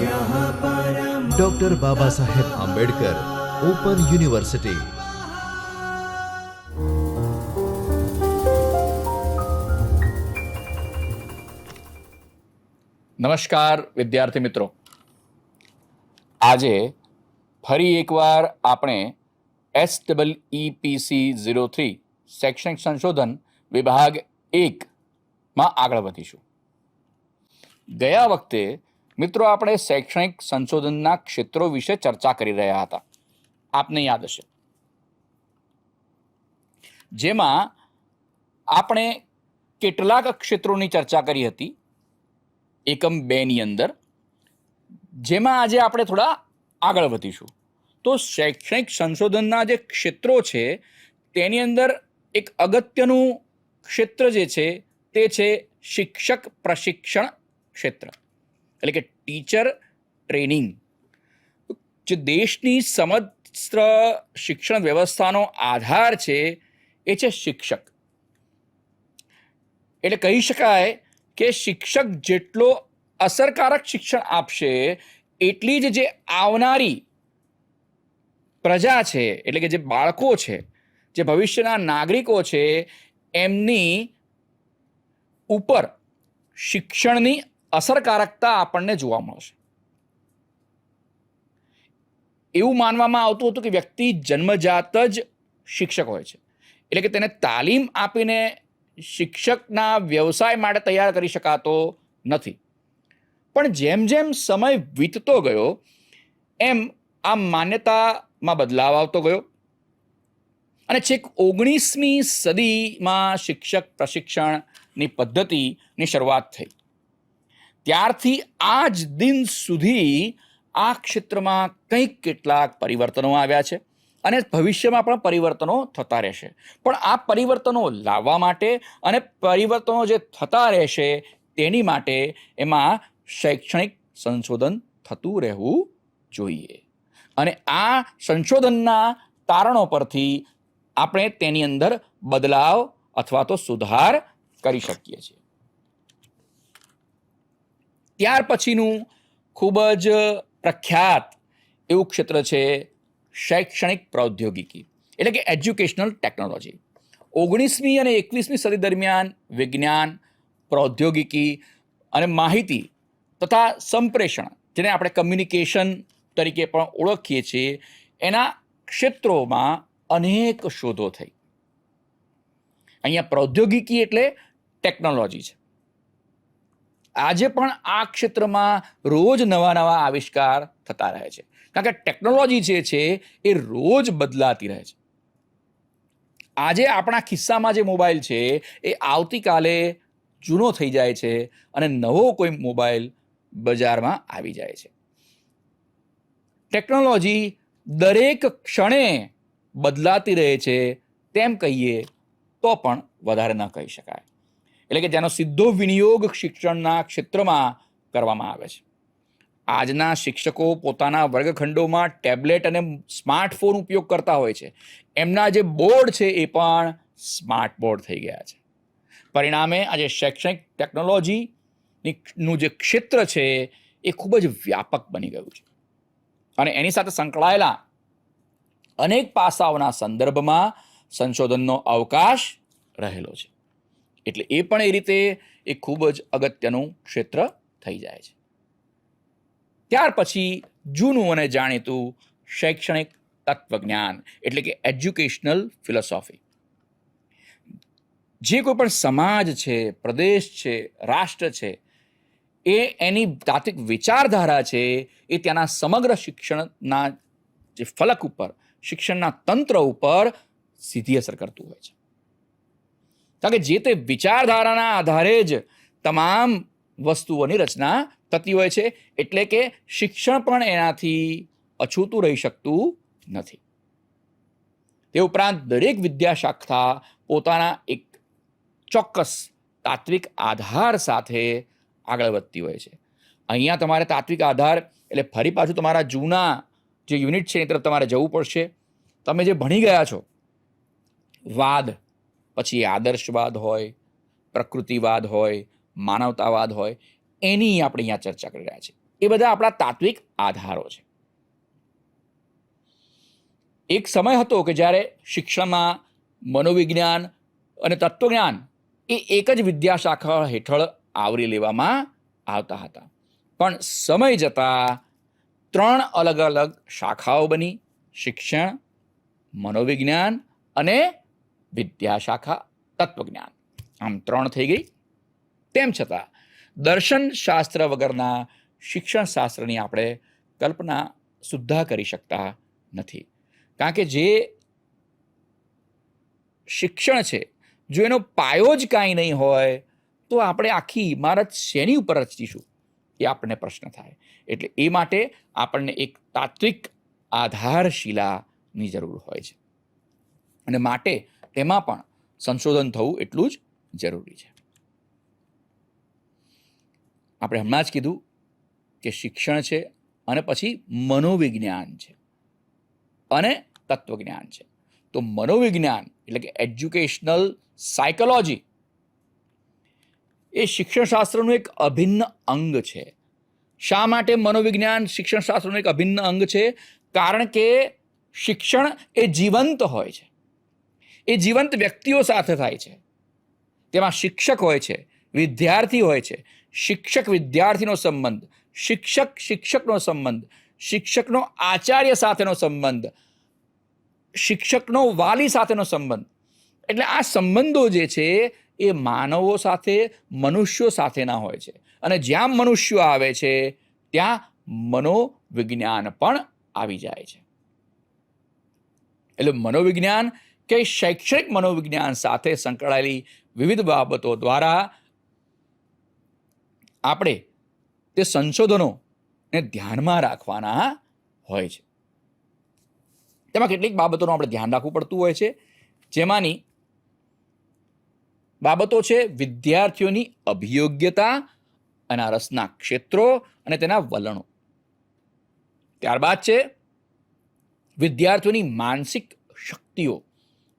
Doctor Baba Saheb Ambedkar open university નમસ્કાર, વિદ્યાર્થી મિત્રો. આજે ફરી એકવાર આપણે S double EPC zero three શૈક્ષણિક સંશોધન વિભાગ એકમાં આગળ વધીશું. ગયા વખતે મિત્રો, આપણે શૈક્ષણિક સંશોધનના ક્ષેત્રો વિશે ચર્ચા કરી રહ્યા હતા. આપને યાદ હશે. જેમાં આપણે કેટલાક ક્ષેત્રોની ચર્ચા કરી હતી, એકમ બેની અંદર. જેમાં આજે આપણે થોડા આગળ વધીશું. તો શૈક્ષણિક સંશોધનના જે ક્ષેત્રો છે, તેની અંદર એક અગત્યનું ક્ષેત્ર જે છે, તે છે શિક્ષક પ્રશિક્ષણ ક્ષેત્ર. એટલે કે ટીચર ટ્રેનિંગ જે દેશની સમસ્ત શિક્ષણ વ્યવસ્થાનો આધાર છે, એ છે શિક્ષક. એટલે કહી શકાય કે શિક્ષક જેટલો અસરકારક શિક્ષણ આપશે, એટલી જ જે આવનારી પ્રજા છે, એટલે કે જે બાળકો છે, જે ભવિષ્યના નાગરિકો છે, એમની ઉપર શિક્ષણની અસરકારકતા આપણને જોવા મળશે. એવું માનવામાં આવતું હતું કે વ્યક્તિ જન્મજાત જ શિક્ષક હોય છે. એટલે કે તેને તાલીમ આપીને શિક્ષકના વ્યવસાય માટે તૈયાર કરી શકાતો નથી. પણ જેમ જેમ સમય વીતતો ગયો, એમ આ માન્યતામાં બદલાવ આવતો ગયો. અને છેક ઓગણીસમી સદીમાં શિક્ષક પ્રશિક્ષણની પદ્ધતિની શરૂઆત થઈ. ત્યારથી આજ દિન સુધી આ ક્ષેત્રમાં કંઈક કેટલાક પરિવર્તનો આવ્યા છે અને ભવિષ્યમાં પણ પરિવર્તનો થતા રહેશે. પણ આ પરિવર્તનો લાવવા માટે અને પરિવર્તનો જે થતા રહેશે તેની માટે એમાં શૈક્ષણિક સંશોધન થતું રહેવું જોઈએ. અને આ સંશોધનના તારણો પરથી આપણે તેની અંદર બદલાવ અથવા તો સુધાર કરી શકીએ છીએ. ત્યાર પછીનું ખૂબ જ પ્રખ્યાત એવું ક્ષેત્ર છે શૈક્ષણિક પ્રૌદ્યોગિકી, એટલે કે એજ્યુકેશનલ ટેકનોલોજી ઓગણીસમી અને એકવીસમી સદી દરમિયાન વિજ્ઞાન, પ્રૌદ્યોગિકી અને માહિતી તથા સંપ્રેષણ, જેને આપણે કમ્યુનિકેશન તરીકે પણ ઓળખીએ છીએ, એના ક્ષેત્રોમાં અનેક શોધો થઈ. અહીંયા પ્રૌદ્યોગિકી એટલે ટેકનોલોજી છે. આજે પણ આ ક્ષેત્રમાં રોજ નવા નવા આવિષ્કાર થતા રહે છે. કારણ કે ટેકનોલોજી જે છે, એ રોજ બદલાતી રહે છે. આજે આપણા ખિસ્સામાં જે મોબાઈલ છે, એ આવતીકાલે જૂનો થઈ જાય છે અને નવો કોઈ મોબાઈલ બજારમાં આવી જાય છે. ટેકનોલોજી દરેક ક્ષણે બદલાતી રહે છે, તેમ કહીએ તો પણ વધારે ન કહી શકાય. એટલે કે જેનો સીધો વિનિયોગ શિક્ષણના ક્ષેત્રમાં કરવામાં આવે છે. આજના શિક્ષકો પોતાના વર્ગખંડોમાં ટેબ્લેટ અને સ્માર્ટફોન ઉપયોગ કરતા હોય છે. એમના જે બોર્ડ છે એ પણ સ્માર્ટ બોર્ડ થઈ ગયા છે. પરિણામે આજે શૈક્ષણિક ટેકનોલોજીની જે ક્ષેત્ર છે એ ખૂબ જ વ્યાપક બની ગયું છે. અને એની સાથે સંકળાયેલા અનેક પાસાઓના સંદર્ભમાં સંશોધનનો અવકાશ રહેલો છે. એટલે એ પણ એ રીતે એ ખૂબ જ અગત્યનું ક્ષેત્ર થઈ જાય છે. ત્યાર પછી જૂનું અને જાણીતું શૈક્ષણિક તત્વજ્ઞાન એટલે કે એજ્યુકેશનલ ફિલોસોફી. જે કોઈ પણ સમાજ છે, પ્રદેશ છે, રાષ્ટ્ર છે, એ એની તાત્વિક વિચારધારા છે, એ ત્યાંના સમગ્ર શિક્ષણના જે ફલક ઉપર, શિક્ષણના તંત્ર ઉપર સીધી અસર કરતું હોય છે. કારણ કે જે તે વિચારધારાના આધારે જ તમામ વસ્તુઓની રચના થતી હોય છે, એટલે કે શિક્ષણ પણ એનાથી અછૂતું રહી શકતું નથી. તે ઉપરાંત દરેક વિદ્યાશાખા પોતાના એક ચોક્કસ તાત્વિક આધાર સાથે આગળ વધતી હોય છે. અહીંયા તમારે તાત્વિક આધાર, એટલે ફરી પાછું તમારા જૂના જે યુનિટ છે એ તરફ તમારે જવું પડશે. તમે જે ભણી ગયા છો, વાદ પછી આદર્શવાદ હોય, પ્રકૃતિવાદ હોય, માનવતાવાદ હોય, એની આપણે અહીંયા ચર્ચા કરી રહ્યા છીએ. એ બધા આપણા તાત્વિક આધારો છે. એક સમય હતો કે જ્યારે શિક્ષણમાં મનોવિજ્ઞાન અને તત્વજ્ઞાન એ એક જ વિદ્યાશાખા હેઠળ આવરી લેવામાં આવતા હતા. પણ સમય જતાં ત્રણ અલગ અલગ શાખાઓ બની, શિક્ષણ, મનોવિજ્ઞાન અને વિદ્યાશાખા તત્વજ્ઞાન. આમ ત્રણ થઈ ગઈ. તેમ છતાં, દર્શન શાસ્ત્ર વગરના શિક્ષણ શાસ્ત્રની આપણે કલ્પના સુદ્ધા કરી શકતા નથી. કારણ કે જે શિક્ષણ છે, જો એનો પાયો જ કાંઈ નહીં હોય, તો આપણે આખી ઇમારત શેની ઉપર રચીશું? એ આપણને પ્રશ્ન થાય. એટલે એ માટે આપણને એક તાત્વિક આધારશિલાની જરૂર હોય છે. અને માટે તેમાં પણ સંશોધન થવું એટલું જ જરૂરી છે. આપણે હમણાં જ કીધું કે શિક્ષણ છે અને પછી મનોવિજ્ઞાન છે અને તત્વજ્ઞાન છે. તો મનોવિજ્ઞાન એટલે કે એજ્યુકેશનલ સાયકોલોજી એ શિક્ષણશાસ્ત્રનું એક અભિન્ન અંગ છે. શા માટે મનોવિજ્ઞાન શિક્ષણશાસ્ત્રનું એક અભિન્ન અંગ છે? કારણ કે શિક્ષણ એ જીવંત હોય છે. એ જીવંત વ્યક્તિઓ સાથે થાય છે. તેમાં શિક્ષક હોય છે, વિદ્યાર્થી હોય છે, શિક્ષક વિદ્યાર્થીનો સંબંધ, શિક્ષક શિક્ષકનો સંબંધ, શિક્ષકનો આચાર્ય સાથેનો સંબંધ, શિક્ષકનો વાલી સાથેનો સંબંધ. એટલે આ સંબંધો જે છે એ માનવો સાથે, મનુષ્યો સાથેના હોય છે. અને જ્યાં મનુષ્યો આવે છે, ત્યાં મનોવિજ્ઞાન પણ આવી જાય છે. એટલે મનોવિજ્ઞાન કે શૈક્ષણિક મનોવિજ્ઞાન સાથે સંકળાયેલી વિવિધ બાબતો દ્વારા આપણે તે સંશોધનોને ધ્યાનમાં રાખવાના હોય છે. તેમાં કેટલીક બાબતોનું આપણે ધ્યાન રાખવું પડતું હોય છે. જેમાંની બાબતો છે વિદ્યાર્થીઓની અભિયોગ્યતા અને રસના ક્ષેત્રો અને તેના વલણો. ત્યારબાદ છે વિદ્યાર્થીઓની માનસિક શક્તિઓ.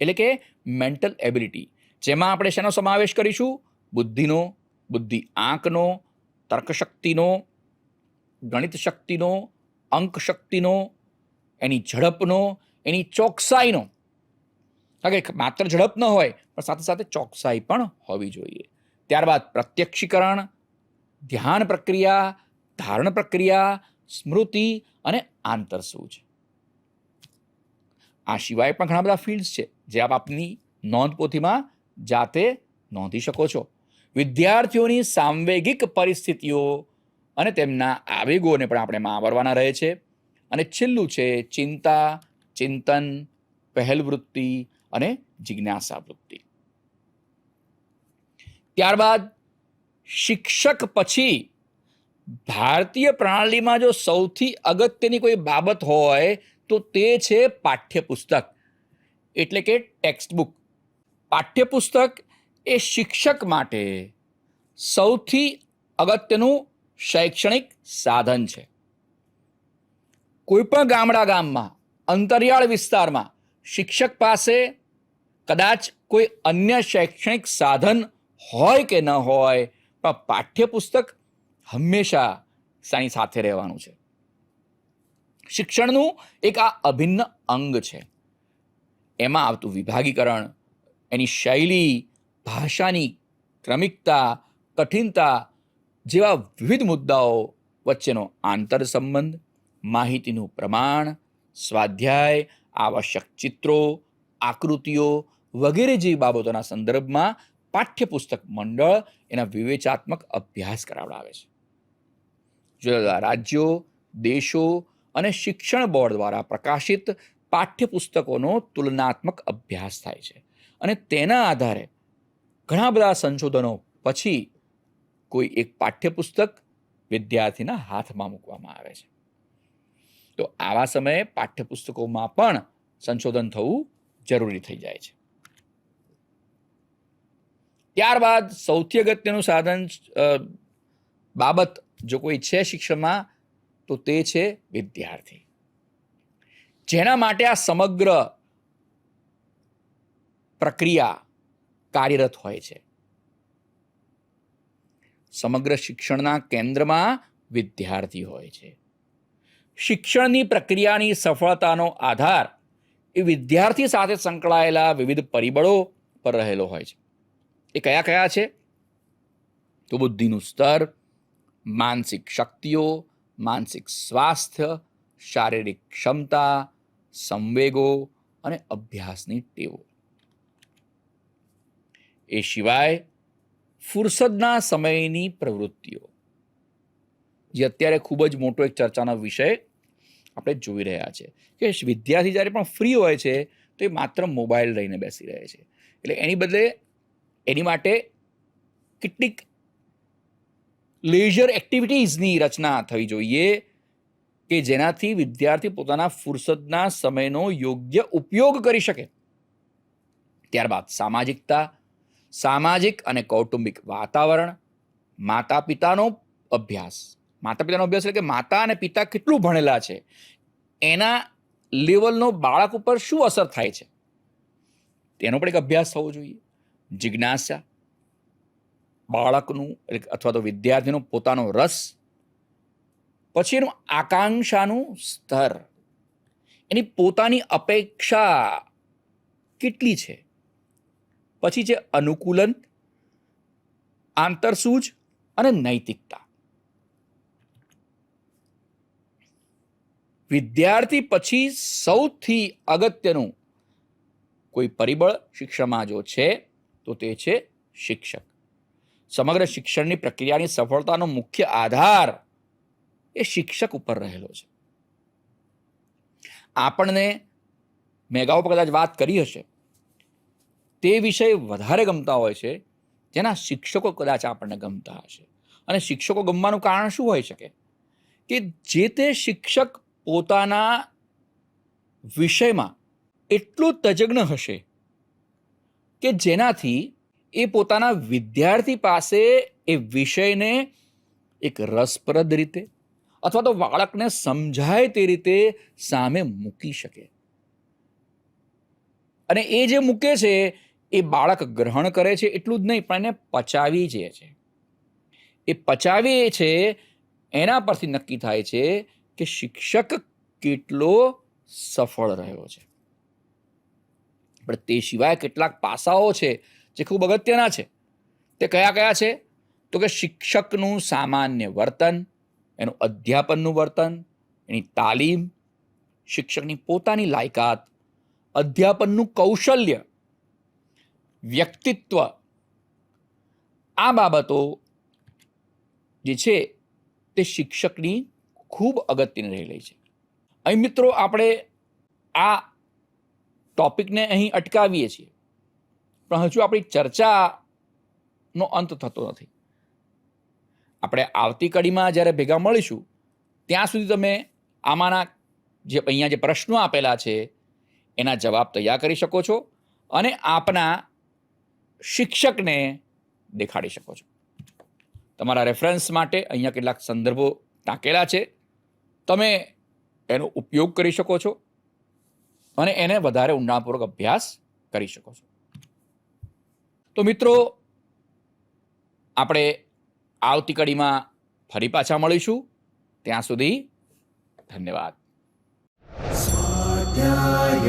એટલે કે મેન્ટલ એબિલિટી જેમાં આપણે શેનો સમાવેશ કરીશું? બુદ્ધિનો, બુદ્ધિ આંકનો, તર્કશક્તિનો ગણિત શક્તિનો અંક શક્તિનો એની ઝડપનો, એની ચોકસાઈનો. કારણ કે માત્ર ઝડપ ન હોય, પણ સાથે સાથે ચોકસાઈ પણ હોવી જોઈએ. ત્યારબાદ પ્રત્યક્ષીકરણ, ધ્યાન પ્રક્રિયા, ધારણ પ્રક્રિયા, સ્મૃતિ અને આંતરસૂચ આ સિવાય પણ ઘણા બધા ફિલ્ડ્સ છે. જે આપ આપની નોંધ પોથીમાં જાતે નોંધી શકો છો. વિદ્યાર્થીઓની સાંવેગિક પરિસ્થિતિઓ અને તેમના આવેગોને પણ આપણે આવરવાના રહે છે. અને છેલ્લું છે ચિંતા, ચિંતન પહેલ વૃત્તિ અને જિજ્ઞાસા વૃત્તિ ત્યારબાદ શિક્ષક પછી ભારતીય પ્રણાલીમાં જો સૌથી અગત્યની કોઈ બાબત હોય તો તે છે પાઠ્યપુસ્તક. એટલે કે ટેક્સ્ટ બુક પાઠ્યપુસ્તક એ શિક્ષક માટે સૌથી અગત્યનું શૈક્ષણિક સાધન છે. કોઈપણ ગામડા ગામમાં, અંતરિયાળ વિસ્તારમાં શિક્ષક પાસે કદાચ કોઈ અન્ય શૈક્ષણિક સાધન હોય કે ન હોય, પણ પાઠ્યપુસ્તક હંમેશા સાની સાથે રહેવાનું છે. શિક્ષણનું એક આ અભિન્ન અંગ છે. એમાં આવતું વિભાગીકરણ, એની શૈલી, ભાષાની ક્રમિકતા, કઠિનતા જેવા વિવિધ મુદ્દાઓ વચ્ચેનો આંતર સંબંધ, માહિતીનું પ્રમાણ, સ્વાધ્યાય, આવશ્યક ચિત્રો, આકૃતિઓ વગેરે જેવી બાબતોના સંદર્ભમાં પાઠ્યપુસ્તક મંડળ એના વિવેચાત્મક અભ્યાસ કરાવડાવે છે. જુદા જુદા રાજ્યો, દેશો અને શિક્ષણ બોર્ડ દ્વારા પ્રકાશિત પાઠ્યપુસ્તકોનો તુલનાત્મક અભ્યાસ થાય છે. અને તેના આધારે ઘણા બધા સંશોધનો પછી કોઈ એક પાઠ્યપુસ્તક વિદ્યાર્થીના હાથમાં મૂકવામાં આવે છે. તો આવા સમયે પાઠ્યપુસ્તકોમાં પણ સંશોધન થવું જરૂરી થઈ જાય છે. ત્યારબાદ સૌથી અગત્યનું સાધન બાબત જો કોઈ છે શિક્ષણમાં, તો તે છે વિદ્યાર્થી. જેના માટે આ સમગ્ર પ્રક્રિયા કાર્યરત હોય છે. સમગ્ર શિક્ષણના કેન્દ્રમાં વિદ્યાર્થી હોય છે. શિક્ષણની પ્રક્રિયાની સફળતાનો આધાર એ વિદ્યાર્થી સાથે સંકળાયેલા વિવિધ પરિબળો પર રહેલો હોય છે. એ કયા કયા છે? તો બુદ્ધિનું સ્તર, માનસિક શક્તિઓ, માનસિક સ્વાસ્થ્ય, શારીરિક ક્ષમતા સંવેગો અને અભ્યાસની ટેવો. એ સિવાય ફુરસદના સમયની પ્રવૃત્તિઓ. જે અત્યારે ખૂબ જ મોટો એક ચર્ચાનો વિષય આપણે જોઈ રહ્યા છે. કે વિદ્યાર્થી જ્યારે પણ ફ્રી હોય છે, તો એ માત્ર મોબાઈલ લઈને બેસી રહે છે. એટલે એની બદલે એની માટે કેટલીક લેઝર એક્ટિવિટીઝની રચના થવી જોઈએ. કે જેનાથી વિદ્યાર્થી પોતાના ફુરસદના સમયનો યોગ્ય ઉપયોગ કરી શકે. ત્યારબાદ સામાજિકતા, સામાજિક અને કૌટુંબિક વાતાવરણ માતા પિતાનો અભ્યાસ. માતા પિતાનો અભ્યાસ એટલે કે માતા અને પિતા કેટલું ભણેલા છે? એના લેવલનો બાળક ઉપર શું અસર થાય છે? તેનો પણ એક અભ્યાસ થવો જોઈએ. જિજ્ઞાસા, બાળકનું અથવા તો વિદ્યાર્થીનો પોતાનો રસ પછી એનું આકાંક્ષાનું સ્તર. એની પોતાની અપેક્ષા કેટલી છે? પછી છે અનુકૂલન, આંતરસૂજ અને નૈતિકતા. વિદ્યાર્થી પછી સૌથી અગત્યનું કોઈ પરિબળ શિક્ષણમાં જો છે, તો તે છે શિક્ષક. સમગ્ર શિક્ષણની પ્રક્રિયાની સફળતાનો મુખ્ય આધાર એ શિક્ષક ઉપર રહેલો છે. આપણને મેગાઓ પર કદાચ વાત કરી હશે. તે વિષય વધારે ગમતા હોય છે, જેના શિક્ષકો કદાચ આપણને ગમતા હશે. અને શિક્ષકો ગમવાનું કારણ શું હોઈ શકે? કે જે તે શિક્ષક પોતાના વિષયમાં એટલું તજજ્ઞ હશે કે જેનાથી એ પોતાના વિદ્યાર્થી પાસે એ વિષયને એક રસપ્રદ રીતે અથવા તો બાળકને સમજાય તે રીતે સામે મૂકી શકે. અને એ જે મૂકે છે, એ બાળક ગ્રહણ કરે છે એટલું જ નહીં, પણ એને પચાવી જે છે. એ પચાવી છે, એના પરથી નક્કી થાય છે કે શિક્ષક કેટલો સફળ રહ્યો છે. પણ તે સિવાય કેટલાક પાસાઓ છે જે ખૂબ અગત્યના છે. તે કયા કયા છે? તો કે શિક્ષકનું સામાન્ય વર્તન એનું અધ્યાપનનું વર્તન, એની તાલીમ, શિક્ષકની પોતાની લાયકાત, અધ્યાપનનું કૌશલ્ય, વ્યક્તિત્વ, આ બાબતો જે છે તે શિક્ષકની ખૂબ અગત્યની રહેલી છે. અહીં મિત્રો આપણે આ ટોપિકને અહીં અટકાવીએ છીએ. પણ હજુ આપણી ચર્ચાનો અંત થતો નથી. આપણે આવતી કડીમાં જ્યારે ભેગા મળીશું, ત્યાં સુધી તમે આમાંના જે અહીંયા જે પ્રશ્નો આપેલા છે, એના જવાબ તૈયાર કરી શકો છો અને આપના શિક્ષકને દેખાડી શકો છો. તમારા રેફરન્સ માટે અહીંયા કેટલાક સંદર્ભો ટાંકેલા છે. તમે એનો ઉપયોગ કરી શકો છો અને એને વધારે ઊંડાણપૂર્વક અભ્યાસ કરી શકો છો. તો મિત્રો, આપણે આવતી કડીમાં ફરી પાછા મળીશું. ત્યાં સુધી ધન્યવાદ. સ્વાધ્યાય